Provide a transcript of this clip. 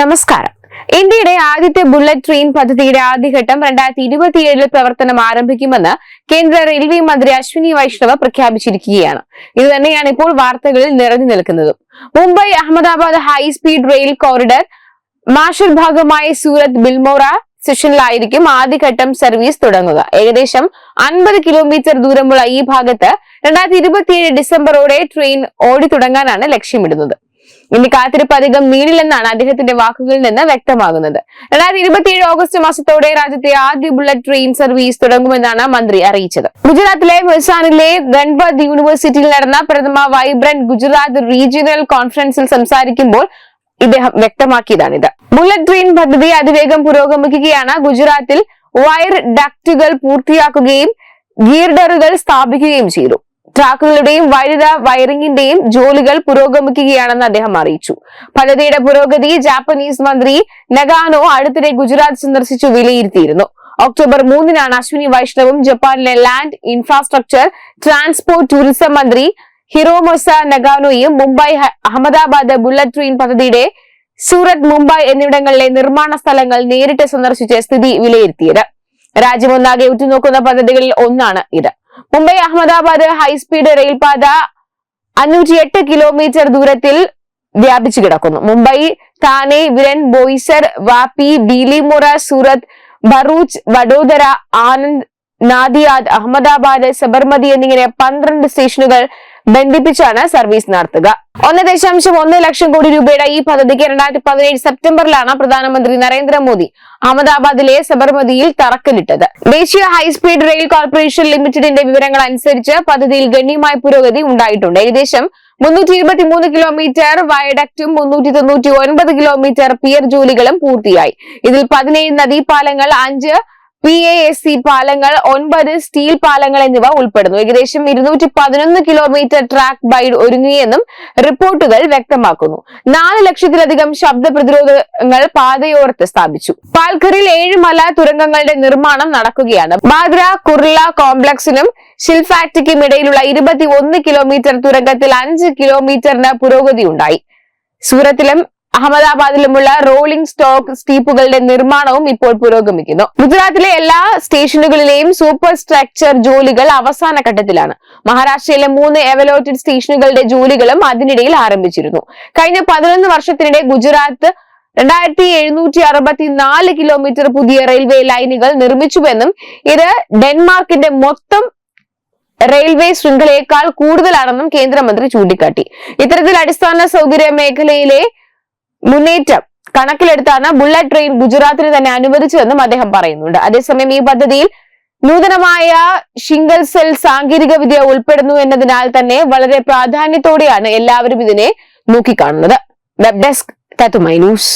നമസ്കാരം. ഇന്ത്യയുടെ ആദ്യത്തെ ബുള്ളറ്റ് ട്രെയിൻ പദ്ധതിയുടെ ആദ്യഘട്ടം രണ്ടായിരത്തി ഇരുപത്തിയേഴിൽ പ്രവർത്തനം ആരംഭിക്കുമെന്ന് കേന്ദ്ര റെയിൽവേ മന്ത്രി അശ്വിനി വൈഷ്ണവ് പ്രഖ്യാപിച്ചിരിക്കുകയാണ്. ഇത് തന്നെയാണ് ഇപ്പോൾ വാർത്തകളിൽ നിറഞ്ഞു നിൽക്കുന്നതും. Mumbai Ahmedabad high speed rail corridor martial ഭാഗമായ സൂറത്ത് ബിൽമോറ സെഷനിലായിരിക്കും ആദ്യഘട്ടം സർവീസ് തുടങ്ങുക. ഏകദേശം അൻപത് കിലോമീറ്റർ ദൂരമുള്ള ഈ ഭാഗത്ത് രണ്ടായിരത്തി ഇരുപത്തിയേഴ് ഡിസംബറോടെ ട്രെയിൻ ഓടി തുടങ്ങാനാണ് ലക്ഷ്യമിടുന്നത്. ഇനി കാത്തിരിപ്പ് അധികം നീണില്ലെന്നാണ് അദ്ദേഹത്തിന്റെ വാക്കുകളിൽ നിന്ന് വ്യക്തമാകുന്നത്. രണ്ടായിരത്തി ഇരുപത്തിയേഴ് ഓഗസ്റ്റ് മാസത്തോടെ രാജ്യത്തെ ആദ്യ ബുള്ളറ്റ് ട്രെയിൻ സർവീസ് തുടങ്ങുമെന്നാണ് മന്ത്രി അറിയിച്ചത്. ഗുജറാത്തിലെ വസാനിലെ ഗൺപത് യൂണിവേഴ്സിറ്റിയിൽ നടന്ന പ്രഥമ വൈബ്രന്റ് ഗുജറാത്ത് റീജിയണൽ കോൺഫറൻസിൽ സംസാരിക്കുമ്പോൾ ഇദ്ദേഹം വ്യക്തമാക്കിയതാണിത്. ബുള്ളറ്റ് ട്രെയിൻ പദ്ധതി അതിവേഗം പുരോഗമിക്കുകയാണ്. ഗുജറാത്തിൽ വയർ ഡക്റ്റുകൾ പൂർത്തിയാക്കുകയും ഗീർഡറുകൾ സ്ഥാപിക്കുകയും ചെയ്തു. ട്രാക്കുകളുടെയും വൈദ്യുത വയറിംഗിന്റെയും ജോലികൾ പുരോഗമിക്കുകയാണെന്ന് അദ്ദേഹം അറിയിച്ചു. പദ്ധതിയുടെ പുരോഗതി ജാപ്പനീസ് മന്ത്രി നഗാനോ അടുത്തിടെ ഗുജറാത്ത് സന്ദർശിച്ചു വിലയിരുത്തിയിരുന്നു. ഒക്ടോബർ മൂന്നിനാണ് അശ്വിനി വൈഷ്ണവും ജപ്പാനിലെ ലാൻഡ് ഇൻഫ്രാസ്ട്രക്ചർ ട്രാൻസ്പോർട്ട് ടൂറിസം മന്ത്രി ഹിറോമൊസ നഗാനോയും മുംബൈ അഹമ്മദാബാദ് ബുള്ളറ്റ് ട്രെയിൻ പദ്ധതിയുടെ സൂറത്ത് മുംബൈ എന്നിവിടങ്ങളിലെ നിർമ്മാണ സ്ഥലങ്ങൾ നേരിട്ട് സന്ദർശിച്ച് സ്ഥിതി വിലയിരുത്തിയത്. രാജ്യമൊന്നാകെ ഉറ്റുനോക്കുന്ന പദ്ധതികളിൽ ഒന്നാണ് ഇത്. മുംബൈ അഹമ്മദാബാദ് ഹൈസ്പീഡ് റെയിൽപാത അഞ്ഞൂറ്റി എട്ട് കിലോമീറ്റർ ദൂരത്തിൽ വ്യാപിച്ചു കിടക്കുന്നു. മുംബൈ താനെ വിരൻ ബോയ്സർ വാപ്പി ബീലിമുറ സൂറത്ത് ഭറൂച്ച് വഡോദര ആനന്ദ് നാദിയാദ് അഹമ്മദാബാദ് സബർമതി എന്നിങ്ങനെ പന്ത്രണ്ട് സ്റ്റേഷനുകൾ ബന്ധിപ്പിച്ചാണ് സർവീസ് നടത്തുക. ഒന്ന് ദശാംശം ഒന്ന് ലക്ഷം കോടി രൂപയുടെ ഈ പദ്ധതിക്ക് രണ്ടായിരത്തി പതിനേഴ് സെപ്റ്റംബറിലാണ് പ്രധാനമന്ത്രി നരേന്ദ്രമോദി അഹമ്മദാബാദിലെ സബർമതിയിൽ തറക്കല്ലിട്ടത്. ദേശീയ ഹൈസ്പീഡ് റെയിൽ കോർപ്പറേഷൻ ലിമിറ്റഡിന്റെ വിവരങ്ങൾ അനുസരിച്ച് പദ്ധതിയിൽ ഗണ്യമായ പുരോഗതി ഉണ്ടായിട്ടുണ്ട്. ഏകദേശം മുന്നൂറ്റി ഇരുപത്തി മൂന്ന് കിലോമീറ്റർ വയഡക്റ്റും മുന്നൂറ്റി തൊണ്ണൂറ്റി ഒൻപത് കിലോമീറ്റർ പിയർ ജോലികളും പൂർത്തിയായി. ഇതിൽ പതിനേഴ് നദീപാലങ്ങൾ അഞ്ച് പി എ എസ് സി പാലങ്ങൾ ഒൻപത് സ്റ്റീൽ പാലങ്ങൾ എന്നിവ ഉൾപ്പെടുന്നു. ഏകദേശം ഇരുന്നൂറ്റി പതിനൊന്ന് കിലോമീറ്റർ ട്രാക്ക് ബൈഡ് ഒരുങ്ങിയെന്നും റിപ്പോർട്ടുകൾ വ്യക്തമാക്കുന്നു. നാല് ലക്ഷത്തിലധികം ശബ്ദ പ്രതിരോധങ്ങൾ പാതയോരത്ത് സ്ഥാപിച്ചു. പാൽഘറിൽ ഏഴ് മല തുരങ്കങ്ങളുടെ നിർമ്മാണം നടക്കുകയാണ്. ബാദ്ര കുർല കോംപ്ലക്സിനും ഷിൽഫാക്ടിക്കും ഇടയിലുള്ള ഇരുപത്തി ഒന്ന് കിലോമീറ്റർ തുരങ്കത്തിൽ അഞ്ച് കിലോമീറ്ററിന് പുരോഗതി ഉണ്ടായി സൂറത്തിലും അഹമ്മദാബാദിലുമുള്ള റോളിംഗ് സ്റ്റോക്ക് സ്റ്റീപ്പുകളുടെ നിർമ്മാണവും ഇപ്പോൾ പുരോഗമിക്കുന്നു. ഗുജറാത്തിലെ എല്ലാ സ്റ്റേഷനുകളിലെയും സൂപ്പർ സ്ട്രക്ചർ ജോലികൾ അവസാന ഘട്ടത്തിലാണ്. മഹാരാഷ്ട്രയിലെ മൂന്ന് എവലോറ്റഡ് സ്റ്റേഷനുകളുടെ ജോലികളും അതിനിടയിൽ ആരംഭിച്ചിരുന്നു. കഴിഞ്ഞ പതിനൊന്ന് വർഷത്തിനിടെ ഗുജറാത്ത് രണ്ടായിരത്തി എഴുന്നൂറ്റി അറുപത്തി നാല് കിലോമീറ്റർ പുതിയ റെയിൽവേ ലൈനുകൾ നിർമ്മിച്ചുവെന്നും ഇത് ഡെൻമാർക്കിന്റെ മൊത്തം റെയിൽവേ ശൃംഖലയേക്കാൾ കൂടുതലാണെന്നും കേന്ദ്രമന്ത്രി ചൂണ്ടിക്കാട്ടി. ഇത്തരത്തിൽ അടിസ്ഥാന സൗകര്യ മേഖലയിലെ മുന്നേറ്റം കണക്കിലെടുത്താണ് ബുള്ളറ്റ് ട്രെയിൻ ഗുജറാത്തിന് തന്നെ അനുവദിച്ചതെന്നും അദ്ദേഹം പറയുന്നുണ്ട്. അതേസമയം ഈ പദ്ധതിയിൽ നൂതനമായ ഷിംഗിൾ സെൽ സാങ്കേതിക വിദ്യ ഉൾപ്പെടുന്നു എന്നതിനാൽ തന്നെ വളരെ പ്രാധാന്യത്തോടെയാണ് എല്ലാവരും ഇതിനെ നോക്കിക്കാണുന്നത്. വെബ് ഡെസ്ക് തത്തുമൈ ന്യൂസ്